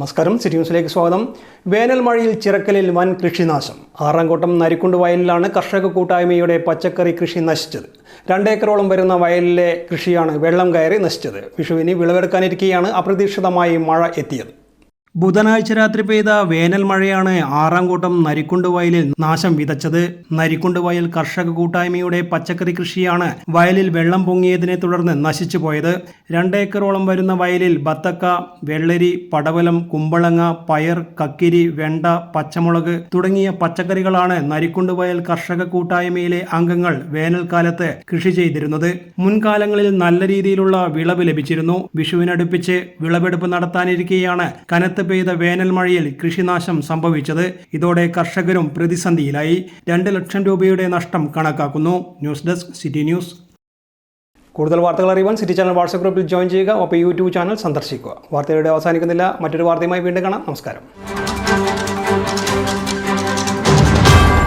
നമസ്കാരം. സിറ്റി ന്യൂസിലേക്ക് സ്വാഗതം. വേനൽ മഴയിൽ ചിറക്കലിൽ വൻ കൃഷിനാശം. ആറാംകോട്ടം നരിക്കുണ്ട് വയലിലാണ് കർഷക കൂട്ടായ്മയുടെ പച്ചക്കറി കൃഷി നശിച്ചത്. രണ്ടേക്കറോളം വരുന്ന വയലിലെ കൃഷിയാണ് വെള്ളം കയറി നശിച്ചത്. വിഷുവിന് വിളവെടുക്കാനിരിക്കെയാണ് അപ്രതീക്ഷിതമായി മഴ എത്തിയത്. ബുധനാഴ്ച രാത്രി പെയ്ത വേനൽ മഴയാണ് ആറാംകൂട്ടം നരിക്കുണ്ട് വയലിൽ നാശം വിതച്ചത്. നരിക്കുണ്ട് വയൽ കർഷക കൂട്ടായ്മയുടെ പച്ചക്കറി കൃഷിയാണ് വയലിൽ വെള്ളം പൊങ്ങിയതിനെ തുടർന്ന് നശിച്ചുപോയത് രണ്ടേക്കറോളം വരുന്ന വയലിൽ ബത്തക്ക വെള്ളരി പടവലം കുമ്പളങ്ങ പയർ കക്കിരി വെണ്ട പച്ചമുളക് തുടങ്ങിയ പച്ചക്കറികളാണ് നരിക്കുണ്ട് വയൽ കർഷക കൂട്ടായ്മയിലെ അംഗങ്ങൾ വേനൽക്കാലത്ത് കൃഷി ചെയ്തിരുന്നത്. മുൻകാലങ്ങളിൽ നല്ല രീതിയിലുള്ള വിളവ് ലഭിച്ചിരുന്നു. വിഷുവിനടുപ്പിച്ച് വിളവെടുപ്പ് നടത്താനിരിക്കെയാണ് കനത്ത് പെയ്ത വേനൽ മഴയിൽ കൃഷിനാശം സംഭവിച്ചത്. ഇതോടെ കർഷകരും പ്രതിസന്ധിയിലായി. രണ്ട് ലക്ഷം രൂപയുടെ നഷ്ടം കണക്കാക്കുന്നു. News desk city news. കൂടുതൽ വാർത്തകൾ അറിയുവാൻ സിറ്റി ചാനൽ വാട്സ്ആപ്പ് ഗ്രൂപ്പിൽ ജോയിൻ ചെയ്യുക. ഒപ്പം യൂട്യൂബ് ചാനൽ സന്ദർശിക്കുക. വാർത്തയുടെ അവസാനിക്കുന്നില്ല. മറ്റൊരു വാർത്തയുമായി വീണ്ടും കാണാം. നമസ്കാരം.